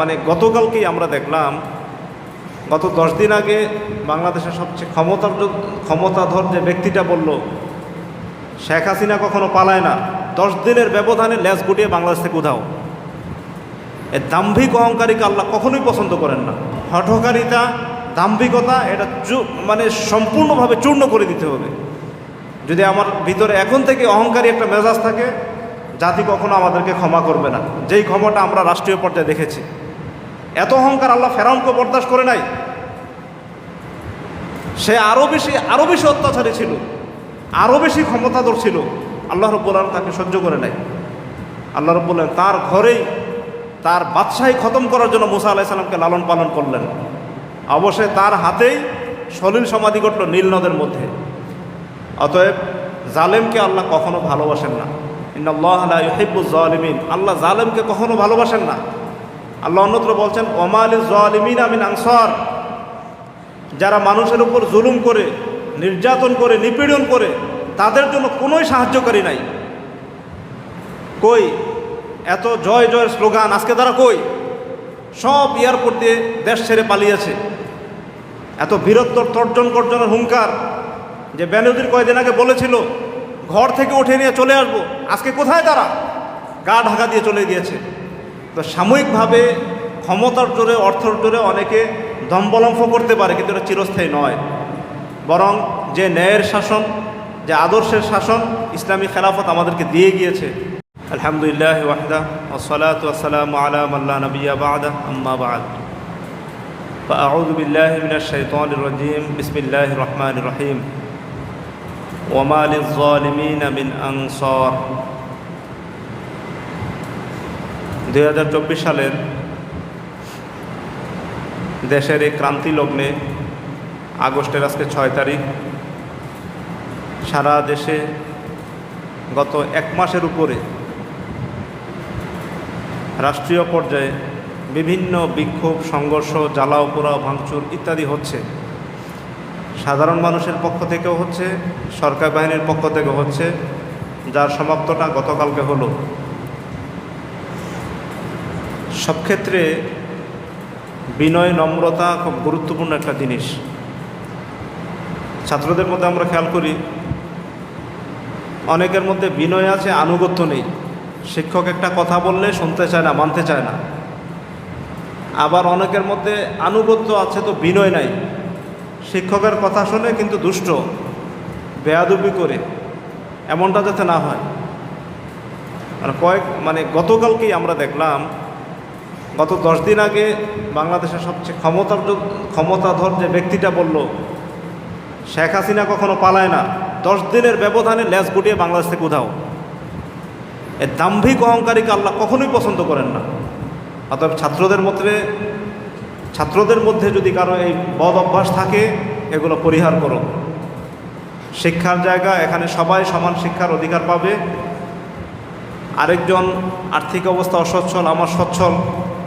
মানে গতকালকেই আমরা দেখলাম, গত দশ দিন আগে বাংলাদেশের সবচেয়ে ক্ষমতার ক্ষমতাধর যে ব্যক্তিটা বলল, শেখ হাসিনা কখনো পালায় না। দশ দিনের ব্যবধানে ল্যাস গুটিয়ে বাংলাদেশ থেকে উধাও। এই দাম্ভিক অহংকারীকে আল্লাহ কখনোই পছন্দ করেন না। হঠকারিতা, দাম্ভিকতা, এটা মানে সম্পূর্ণভাবে চূর্ণ করে দিতে হবে। যদি আমার ভিতরে এখন থেকে অহংকারী একটা মেজাজ থাকে, জাতি কখনো আমাদেরকে ক্ষমা করবে না। যেই ক্ষমাটা আমরা রাষ্ট্রীয় পর্যায়ে দেখেছি। এত অহংকার আল্লাহ ফেরাউনকে বরদাস্ত করে নাই। সে আরও বেশি আরও বেশি অত্যাচারী ছিল আরও বেশি ক্ষমতাধর ছিল, আল্লাহ রব্বুল আলম তাকে সহ্য করে নাই। আল্লাহ রব্বুল তার ঘরেই তার বাদশাহী খতম করার জন্য মুসা আলাহিসাল্লামকে লালন পালন করলেন। অবশ্যই তার হাতেই সলিল সমাধি ঘটল নীল নদের মধ্যে। অতএব জালেমকে আল্লাহ কখনো ভালোবাসেন না। ইন্নআল্লাহিবুল জালিমিন। আল্লাহ জালেমকে কখনো ভালোবাসেন না। আল্লাহ অন্যত্র বলছেন ওমাল জালিমিন আমিন আনসার। যারা মানুষের উপর জুলুম করে, নির্যাতন করে, নিপীড়ন করে, তাদের জন্য কোনোই সাহায্যকারী নাই। কই? এত জয় জয়ের স্লোগান আজকে তারা কই? সব এয়ারপোর্ট দিয়ে দেশ ছেড়ে পালিয়েছে। এত বীরত্বর তর্জন গর্জনের হুঙ্কার যে বেনজির কয়েকদিন আগে বলেছিল, ঘর থেকে উঠে নিয়ে চলে আসব। আজকে কোথায় তারা? গা ঢাকা দিয়ে চলে গিয়েছে। তো সাময়িকভাবে ক্ষমতার জোরে অর্থর জোরে অনেকে দম্বলম্ফ করতে পারে কিন্তু এটা চিরস্থায়ী নয় বরং যে ন্যায়ের শাসন যে আদর্শের শাসন ইসলামী খেলাফত আমাদেরকে দিয়ে গিয়েছে আলহামদুলিল্লাহ ওয়াহদা ওসলাত ওসালাম আলা মাল্লা নবিয়া বাদা আম্মা বাদ فأعوذ بالله من الشيطان الرجيم بسم الله الرحمن الرحيم وما للظالمين من أنصار দুই হাজার চব্বিশ সালের দেশের এই ক্রান্তি লগ্নে আগস্টের আজকে ছয় তারিখ, সারা দেশে গত এক মাসের উপরে রাষ্ট্রীয় পর্যায়ে বিভিন্ন বিক্ষোভ, সংঘর্ষ, জ্বালাও, পোড়াও, ভাঙচুর ইত্যাদি হচ্ছে। সাধারণ মানুষের পক্ষ থেকেও হচ্ছে, সরকার বাহিনীর পক্ষ থেকে হচ্ছে, যার সমাপ্তটা গতকালকে হলো। সব ক্ষেত্রে বিনয়, নম্রতা খুব গুরুত্বপূর্ণ একটা জিনিস। ছাত্রদের মধ্যে আমরা খেয়াল করি, অনেকের মধ্যে বিনয় আছে, আনুগত্য নেই। শিক্ষক একটা কথা বললে শুনতে চায় না, মানতে চায় না। আবার অনেকের মধ্যে আনুগত্য আছে তো বিনয় নাই। শিক্ষকের কথা শুনে কিন্তু দুষ্ট, বেয়াদুবি করে, এমনটা যাতে না হয়। আর কয়েক মানে গতকালকেই আমরা দেখলাম গত দশ দিন আগে বাংলাদেশের সবচেয়ে ক্ষমতার ক্ষমতাধর যে ব্যক্তিটা বলল, শেখ হাসিনা কখনো পালায় না। দশ দিনের ব্যবধানে ল্যাস গুটিয়ে বাংলাদেশ থেকে উধাও। এই দাম্ভিক অহংকারীকে আল্লাহ কখনোই পছন্দ করেন না। অতএব ছাত্রদের মধ্যে ছাত্রদের মধ্যে যদি কারও এই বদ অভ্যাস থাকে, এগুলো পরিহার করো। শিক্ষার জায়গা, এখানে সবাই সমান শিক্ষার অধিকার পাবে। আরেকজন আর্থিক অবস্থা অসচ্ছল, আমার সচ্ছল।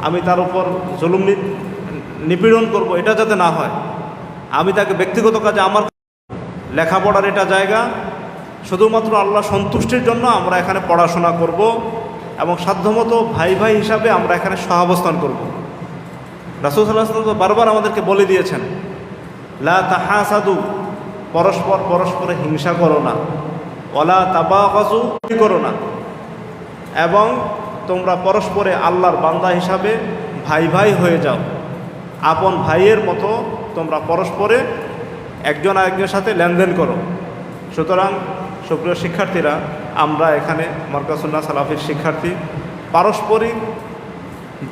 আমি তার উপর জুলুম নিপীড়ন করব, এটা যাতে না হয়। আমি তাকে ব্যক্তিগত কাজে আমার লেখাপড়ার এটা জায়গা। শুধুমাত্র আল্লাহ সন্তুষ্টির জন্য আমরা এখানে পড়াশোনা করব এবং সাধ্যমতো ভাই ভাই হিসাবে আমরা এখানে সহাবস্থান করব। রাসুল সাল্লাহ সাল্লাম তো বারবার আমাদেরকে বলে দিয়েছেন, লা তাহাসাদু, পরস্পর পরস্পরে হিংসা করো না। ওলা তাবাকাজু করো না। এবং তোমরা পরস্পরে আল্লাহর বান্দা হিসাবে ভাই ভাই হয়ে যাও। আপন ভাইয়ের মতো তোমরা পরস্পরে একজন আরেকজনের সাথে লেনদেন করো। সুতরাং সুপ্রিয় শিক্ষার্থীরা, আমরা এখানে মরকাসুল্লাহ সালাফির শিক্ষার্থী, পারস্পরিক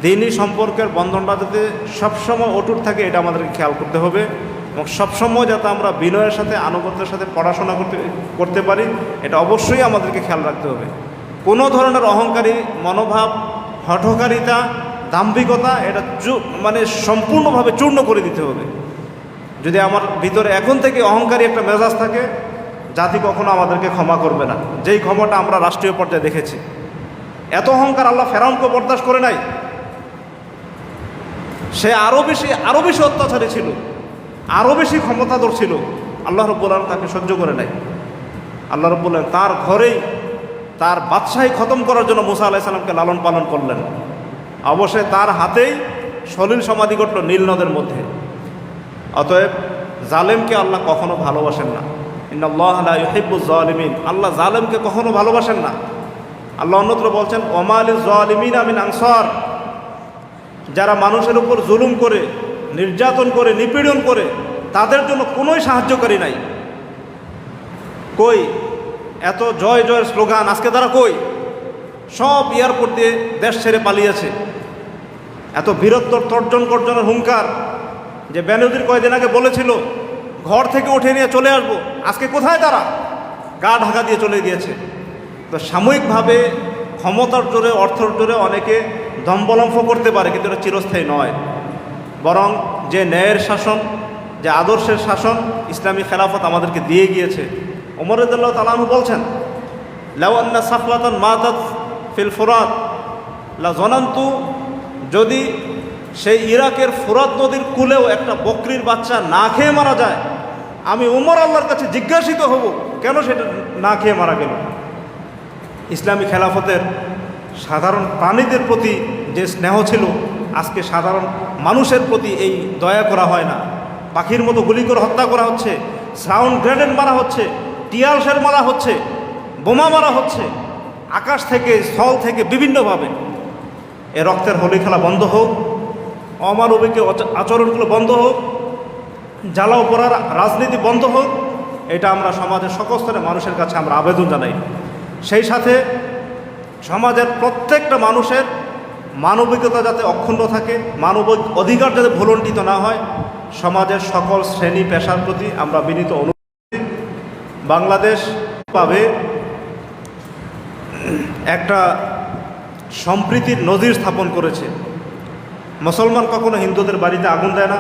দিনই সম্পর্কের বন্ধনটা যাতে সবসময় অটুট থাকে, এটা আমাদেরকে খেয়াল করতে হবে এবং সবসময় যাতে আমরা বিনয়ের সাথে, আনুগত্যের সাথে পড়াশোনা করতে করতে পারি, এটা অবশ্যই আমাদেরকে খেয়াল রাখতে হবে। কোনো ধরনের অহংকারী মনোভাব, হঠকারিতা, দাম্ভিকতা, এটা মানে সম্পূর্ণভাবে চূর্ণ করে দিতে হবে। যদি আমার ভিতরে এখন থেকে অহংকারী একটা মেজাজ থাকে, জাতি কখনো আমাদেরকে ক্ষমা করবে না। যেই ক্ষমাটা আমরা রাষ্ট্রীয় পর্যায়ে দেখেছি। এত অহংকার আল্লাহ ফেরাউনকে বরদাস্ত করে নাই। সে আরও বেশি আরও বেশি অত্যাচারী ছিল। আরও বেশি ক্ষমতাধর ছিল। আল্লাহ রব্বুল আলম তাকে সহ্য করে নাই। আল্লাহ রব্বুল তার ঘরেই তার বাদশাহী খতম করার জন্য মুসা আলাহিসাল্লামকে লালন পালন করলেন। অবশ্যই তার হাতেই সলিল সমাধি ঘটল নীল নদের মধ্যে। অতএব জালেমকে আল্লাহ কখনো ভালোবাসেন না। ইন্নআল্লাহিবুজ্জালিমিন আল্লাহ জালেমকে কখনো ভালোবাসেন না। আল্লাহ অন্যত্র বলছেন ওমাল জালিমিন আমিন আনসার। যারা মানুষের উপর জুলুম করে, নির্যাতন করে, নিপীড়ন করে, তাদের জন্য কোনোই সাহায্যকারী নাই। কই? এত জয় জয়ের স্লোগান আজকে তারা কই? সব এয়ারপোর্ট দিয়ে দেশ ছেড়ে পালিয়েছে। এত বীরত্বর তর্জন গর্জনের হুঙ্কার যে বেনজির কয়দিন আগে বলেছিল, ঘর থেকে উঠে নিয়ে চলে আসব। আজকে কোথায় তারা? গা ঢাকা দিয়ে চলে গিয়েছে। তো সাময়িকভাবে ক্ষমতার জোরে, অর্থর জোরে অনেকে দম্বলম্ফ করতে পারে, কিন্তু এটা চিরস্থায়ী নয়। বরং যে ন্যায়ের শাসন, যে আদর্শের শাসন ইসলামী খেলাফত আমাদেরকে দিয়ে গিয়েছে ওমরদুল্লাহ তালাহু বলছেন লাউন্না সাফলাতন মাদাত ফিল ফুরাত, লা জনান্তু, যদি সেই ইরাকের ফুরাত নদীর কুলেও একটা বকরির বাচ্চা না খেয়ে মারা যায়, আমি উমর আল্লাহর কাছে জিজ্ঞাসিত হব, কেন সেটা না খেয়ে মারা গেল? ইসলামী খেলাফতের সাধারণ প্রাণীদের প্রতি যে স্নেহ ছিল, আজকে সাধারণ মানুষের প্রতি এই দয়া করা হয় না। পাখির মতো গুলি করে হত্যা করা হচ্ছে সাউন্ড গ্রেনেড মারা হচ্ছে টিয়াল শেল মারা হচ্ছে, বোমা মারা হচ্ছে, আকাশ থেকে, স্থল থেকে বিভিন্নভাবে এ রক্তের হোলি খেলা বন্ধ হোক, অমানবিক আচরণগুলো বন্ধ হোক জ্বালাও পড়ার রাজনীতি বন্ধ হোক, এটা আমরা সমাজের সকল স্তরের মানুষের কাছে আমরা আবেদন জানাই সেই সাথে সমাজের প্রত্যেকটা মানুষের মানবিকতা যাতে অক্ষুণ্ণ থাকে, মানবিক অধিকার যাতে ভুলণ্ঠিত না হয়, সমাজের সকল শ্রেণি, পেশার প্রতি আমরা বিনীত করি। বাংলাদেশ পাবে একটা সম্প্রীতির নজির স্থাপন করেছে। মুসলমান কখনো হিন্দুদের বাড়িতে আগুন দেয় না।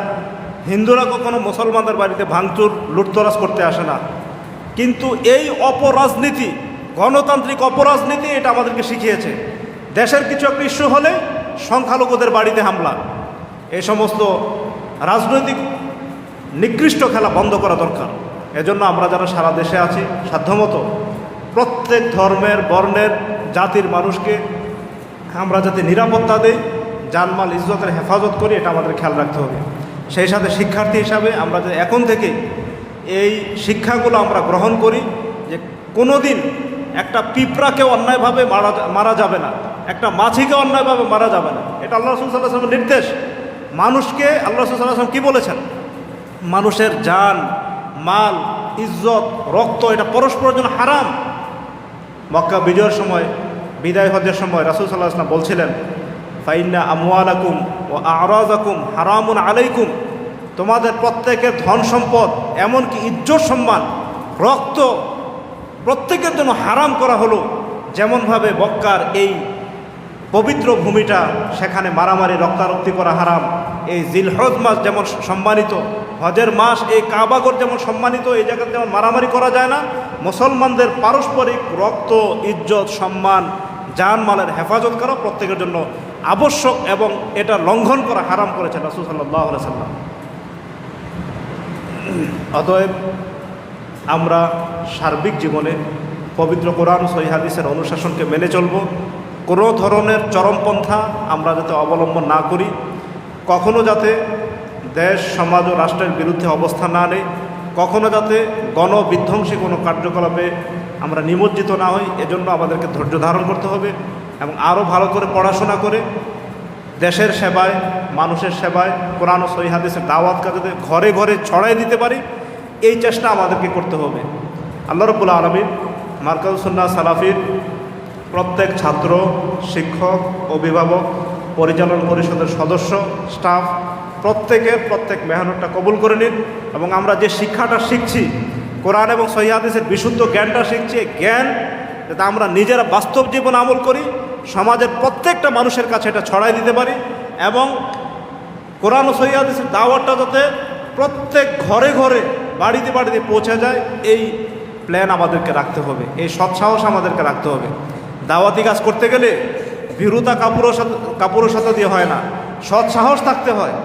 হিন্দুরা কখনো মুসলমানদের বাড়িতে ভাঙচুর, লুটতরাজ করতে আসে না। কিন্তু এই অপরাজনীতি, গণতান্ত্রিক অপরাজনীতি এটা আমাদেরকে শিখিয়েছে। দেশের কিছু একটা ইস্যু হলে সংখ্যালঘুদের বাড়িতে হামলা। এই সমস্ত রাজনৈতিক নিকৃষ্ট খেলা বন্ধ করা দরকার। এজন্য আমরা যারা সারা দেশে আছি, সাধ্যমতো প্রত্যেক ধর্মের, বর্ণের, জাতির মানুষকে আমরা যাতে নিরাপত্তা দেই, জানমাল, ইজ্জতের হেফাজত করি, এটা আমাদের খেয়াল রাখতে হবে। সেই সাথে শিক্ষার্থী হিসাবে আমরা যে এখন থেকে এই শিক্ষাগুলো আমরা গ্রহণ করি, যে কোনো দিন একটা পিঁপড়াকেও অন্যায়ভাবে মারা মারা যাবে না, একটা মাছিকে অন্যায়ভাবে মারা যাবে না। এটা আল্লাহ রসুল সাল্লাহ আসলামের নির্দেশ। মানুষকে আল্লাহ রসুল সাল্লাহ আসলাম কী বলেছেন? মানুষের জান মাল, ইজ্জত, রক্ত, এটা পরস্পরের জন্য হারাম। মক্কা বিজয়ের সময়, বিদায় হজের সময় রাসুল সাল্লাহ আসলাম বলছিলেন, ফাইন্না আমওয়ালাকুম ও আরাজাকুম হারামুন আলাইকুম। তোমাদের প্রত্যেকের ধন সম্পদ, এমনকি ইজ্জত সম্মান, রক্ত প্রত্যেকের জন্য হারাম করা হলো। যেমনভাবে বক্কার এই পবিত্র ভূমিটা সেখানে মারামারি, রক্তারক্তি করা হারাম। এই জিলহজ মাস যেমন সম্মানিত, হজের মাস এই কাবাগর যেমন সম্মানিত, এই জায়গাতে যেমন মারামারি করা যায় না। মুসলমানদের পারস্পরিক রক্ত, ইজ্জত, সম্মান, জানমালের হেফাজত করা প্রত্যেকের জন্য আবশ্যক এবং এটা লঙ্ঘন করা হারাম করেছেন রাসুল সাল্লাহ সাল্লাম। অতএব আমরা সার্বিক জীবনে পবিত্র কোরআন সহিহাদিসের অনুশাসনকে মেনে চলব। কোনো ধরনের চরমপন্থা আমরা যাতে অবলম্বন না করি, কখনো যাতে দেশ, সমাজ ও রাষ্ট্রের বিরুদ্ধে অবস্থান না নেই, কখনো যাতে গণবিধ্বংসী কোনো কার্যকলাপে আমরা নিমজ্জিত না হই, এজন্য আমাদেরকে ধৈর্য ধারণ করতে হবে এবং আরও ভালো করে পড়াশোনা করে দেশের সেবায়, মানুষের সেবায়, কোরআন ও সহিহাদিসের দাওয়াত কাজে ঘরে ঘরে ছড়াই দিতে পারি, এই চেষ্টা আমাদেরকে করতে হবে। আল্লাহ রবুল্লা আলমিন মার্কাজুসন্না সালাফির প্রত্যেক ছাত্র, শিক্ষক, অভিভাবক, পরিচালন পরিষদের সদস্য, স্টাফ প্রত্যেকের প্রত্যেক মেহনতটা কবুল করে নিন এবং আমরা যে শিক্ষাটা শিখছি, কোরআন এবং সহিহাদিসের বিশুদ্ধ জ্ঞানটা শিখছি জ্ঞান যাতে আমরা নিজেরা বাস্তব জীবন আমল করি, সমাজের প্রত্যেকটা মানুষের কাছে এটা ছড়াই দিতে পারি এবং কোরআন ও সহিহাদিসের দাওয়াতটা যাতে প্রত্যেক ঘরে ঘরে বাড়িতে বাড়িতে পৌঁছে যায়, এই প্ল্যান আমাদেরকে রাখতে হবে, এই সৎসাহস আমাদেরকে রাখতে হবে। দাওয়াতি কাজ করতে গেলে ভীরুতা কাপুরের সাথে কাপুরের সাথে দিয়ে হয় না। সৎ সাহস থাকতে হয়।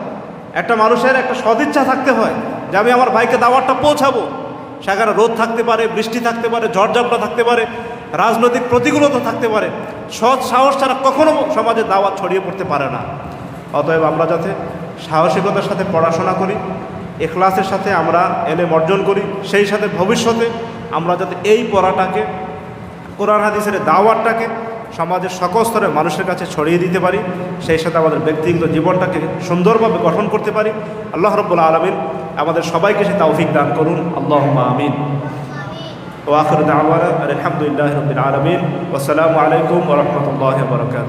একটা মানুষের একটা সদিচ্ছা থাকতে হয় যে আমি আমার ভাইকে দাওয়াতটা পৌঁছাবো। সেখানে রোদ থাকতে পারে, বৃষ্টি থাকতে পারে, ঝড়ঝাপটা থাকতে পারে, রাজনৈতিক প্রতিকূলতা থাকতে পারে। সৎ সাহস ছাড়া কখনো সমাজে দাওয়াত ছড়িয়ে পড়তে পারে না। অতএব আমরা যাতে সাহসিকতার সাথে পড়াশোনা করি, এখলাসের সাথে আমরা এলেম অর্জন করি, সেই সাথে ভবিষ্যতে আমরা যাতে এই পড়াটাকে কোরআন হাদিসের দাওয়াতটাকে সমাজের সকল স্তরের মানুষের কাছে ছড়িয়ে দিতে পারি, সেই সাথে আমাদের ব্যক্তিগত জীবনটাকে সুন্দরভাবে গঠন করতে পারি। আল্লাহ রব্বুল আলমিন আমাদের সবাইকে সে তৌফিক দান করুন। আল্লাহ আমিন। ওয়াখর দাওয়ানা আলহামদুলিল্লাহ রবিন আলমিন। আসসালামু আলাইকুম রহমতুল্লাহ বরকাত